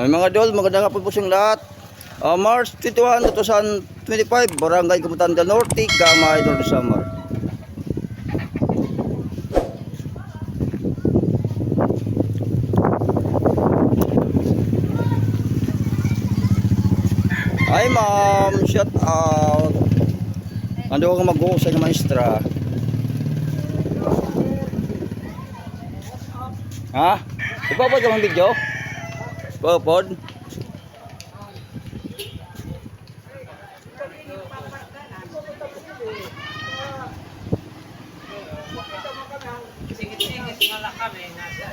Ay mga dol, magandang hapon po sa lahat. Ah, March 21, 2025, Barangay Kabutan del Norte, Gamay, Norte Samar. Ay ma'am, shout out. Ando ka mag-uusay ng maestra. Ha? Ipapod ka mang video? Ipapod? Singit-singit lang kami. Nasa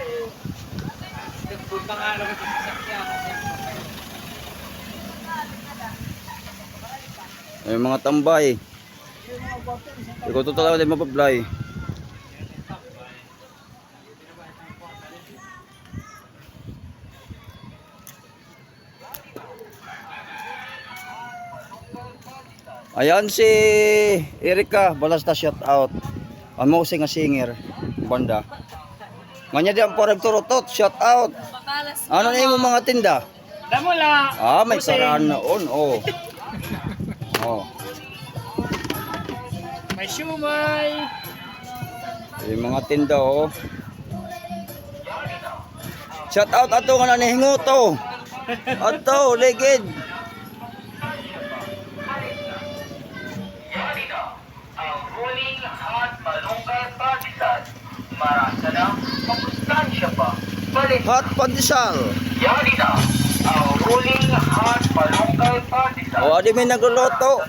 Nagpunta nga lang ito sa sakyan. Ay mga tambay. Ikaw to talaga din mapablay. Ayan si Erika, balasta shout out. Amo si nga singer, banda. Nganya di ang porag turutot, shout out. Ano na yung mga tinda? Damo la! Ah, may saraan noon, oh. Oh. May shumay! Yung mga tinda oh. Shout out ato nga na nihingo to. Ato, ligid. ang huling hot malunggay patisan. Marasa na, mapustansya pa. Balik, Hot pandesal. yari na. Ang huling hot malunggay patisan. O, adi may nagluluto.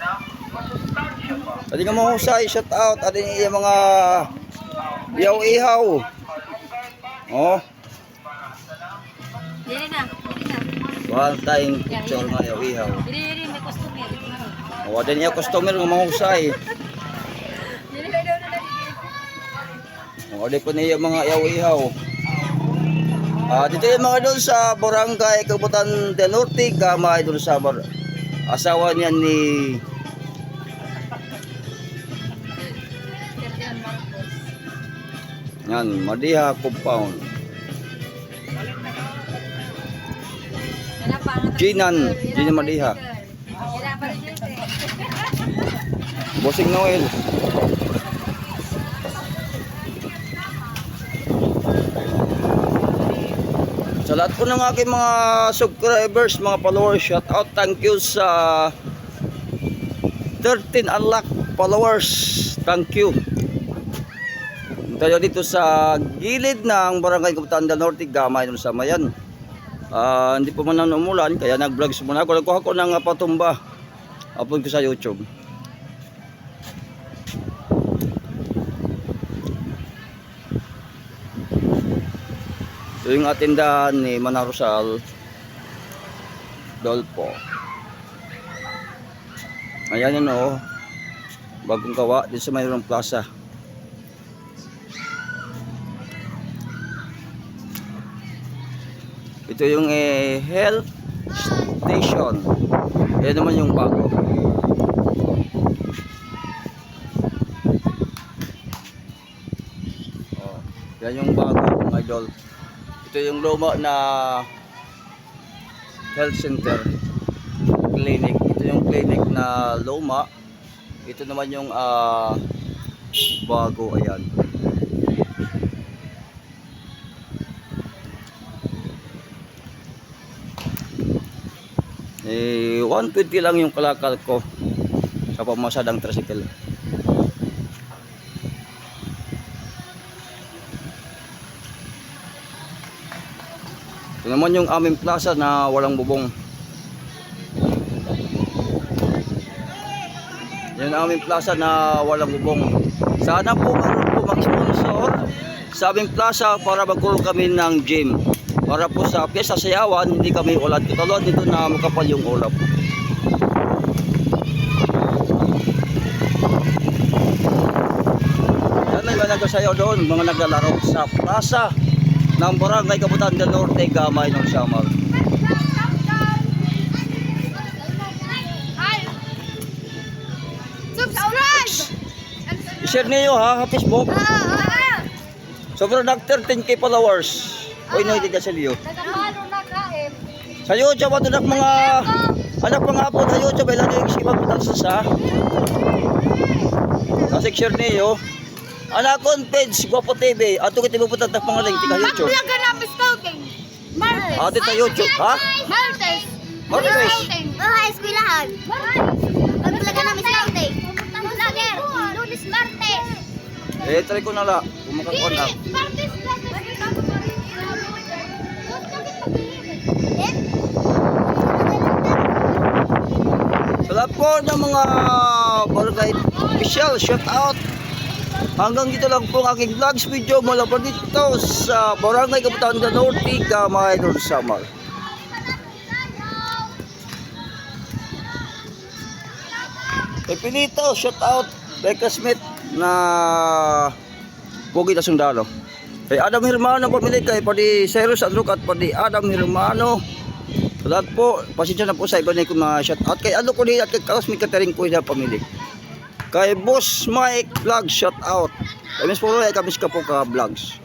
Adi nga mahusay, shout out. Adi yung mga ihaw-ihaw. Oh, Dili na, dili na. picture nga ihaw-ihaw. Dili, dili. O, adi niya customer na, dili na, O, adi po niya mga ihaw-ihaw. Ah, dito yung mga doon sa Barangay Kabutan del Norte, Gamay doon sa bar asawa niya ni yan, Madiha Compound. Jinan, Jinan Madiha. sticker. Yan ang pala dito eh. Bossing Noel. Sa lahat po ng aking mga subscribers, mga followers, shout out, thank you sa 13 unlock followers. Thank you. Tayo dito sa gilid ng Barangay Kapitan del Norte, Gamay ng Samayan. Ah, hindi po man umulan, kaya nag-vlogs muna ako. Nagkuha ko ng patumba. Upload ko sa YouTube. Ito yung atindahan ni Manarosal Dolpo. Ayan yun o. Bagong gawa din sa Mayroong Plaza. Ito yung eh, health station. Yan naman yung bago. Oh, yan yung bago mga idol. Ito yung luma na health center clinic. Ito yung clinic na luma. Ito naman yung ah, bago ayan. Eh 120 lang yung kalakal ko sa pamasadang tricycle. Ito naman yung aming plaza na walang bubong. Yan ang aming plaza na walang bubong. Sana po meron po mag-sponsor sa aming plaza para magkaroon kami ng gym. Para po sa pyesa sayawan, hindi kami ulat. Katulad dito na makapal yung ulap. Yan may mga nagsasayaw doon, mga naglalaro sa plaza ng Barangay Kabutan del Norte, Gamay ng Samar. Subscribe! I-share niyo ha, ha Facebook. Ah, ah, ah. Sobrang nag 13k followers. Uy, no, hindi ka sa liyo. Eh. Sa YouTube, ato na mga anak mga po sa YouTube, ilan yung isipang putal sa sa sa section niyo. Anak kon page, Guapo TV. Ato kita pupunta mga link sa YouTube. ka namin scouting. Martes. Ato sa YouTube, ha? Martes. Martes. Oh, eskwelahan. Martes. ka namin scouting. Vlogger. Lunes, Martes. Eh, try ko na la. Kung makakuha na. Martes, Sa lahat po ng mga barangay official, shout out. Hanggang dito lang po ang aking vlogs video mula po dito sa Barangay Kapitan del Norte, Gamay, North Samar. Kay Pilito, shout out. Becca Smith na Pogi na Sundalo. Kay Adam Hermano pamili kay Padi Cyrus Adruk at Padi Adam Hermano. Salamat po, pasensya na po sa iba na yung mga shout out. Kay ano ko at kay may catering ko na pamili. Kay Boss Mike Vlog shout out. Miss Puro ay kamis ka po ka vlogs.